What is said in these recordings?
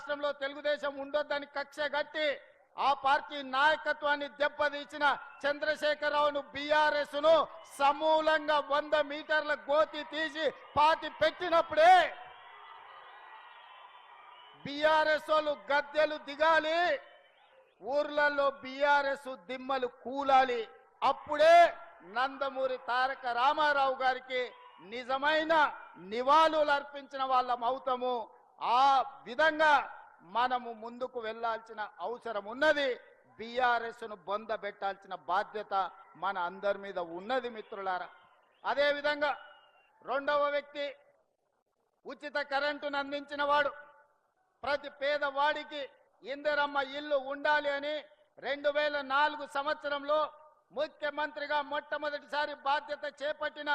రాష్ట్రంలో తెలుగుదేశం ఉండొద్దని కక్ష కట్టి ఆ పార్టీ నాయకత్వాన్ని దెబ్బతీసిన చంద్రశేఖరరావును బీఆర్ఎస్ను సమూలంగా వంద మీటర్ల గోతి తీసి పాతి పెట్టినప్పుడే బీఆర్ఎస్ వాళ్ళు గద్దెలు దిగాలి. ఊర్లలో బీఆర్ఎస్ దిమ్మలు కూలాలి. అప్పుడే నందమూరి తారక రామారావు గారికి నిజమైన నివాళులు అర్పించిన వాళ్ళం అవుతాము ఆ విధంగా మనము ముందుకు వెళ్ళాల్సిన అవసరం ఉన్నది. బీఆర్ఎస్ను బొంద పెట్టాల్సిన బాధ్యత మన అందరి మీద ఉన్నది మిత్రులారా. అదే విధంగా రెండవ వ్యక్తి ఉచిత కరెంటును అందించిన వాడు. ప్రతి పేదవాడికి ఇందిరమ్మ ఇల్లు ఉండాలి అని రెండు వేల నాలుగు సంవత్సరంలో ముఖ్యమంత్రిగా మొట్టమొదటిసారి బాధ్యత చేపట్టిన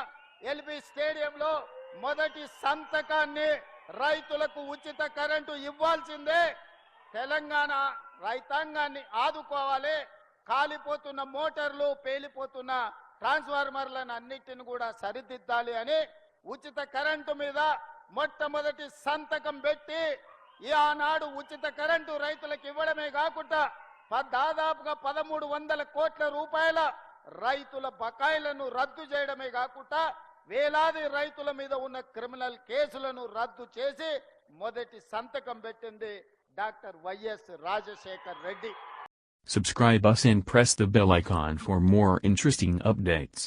ఎల్బీ స్టేడియంలో మొదటి సంతకాన్ని రైతులకు ఉచిత కరెంటు ఇవ్వాల్సిందే. తెలంగాణ రైతాంగాన్ని ఆదుకోవాలి. కాలిపోతున్న మోటార్లు పేలిపోతున్న ట్రాన్స్ఫార్మర్లను అన్నిటిని కూడా సరిదిద్దాలి అని ఉచిత కరెంటు మీద మొట్టమొదటి సంతకం పెట్టి ఈ ఆనాడు ఉచిత కరెంటు రైతులకు ఇవ్వడమే కాకుండా దాదాపుగా పదమూడు వందల కోట్ల రూపాయల రైతుల బకాయిలను రద్దు చేయడమే కాకుండా వేలాది రైతుల మీద ఉన్న క్రిమినల్ కేసులను రద్దు చేసి మొదటి సంతకం పెట్టింది doctor YS Rajasekhar Reddy Subscribe us and press the bell icon for more interesting updates.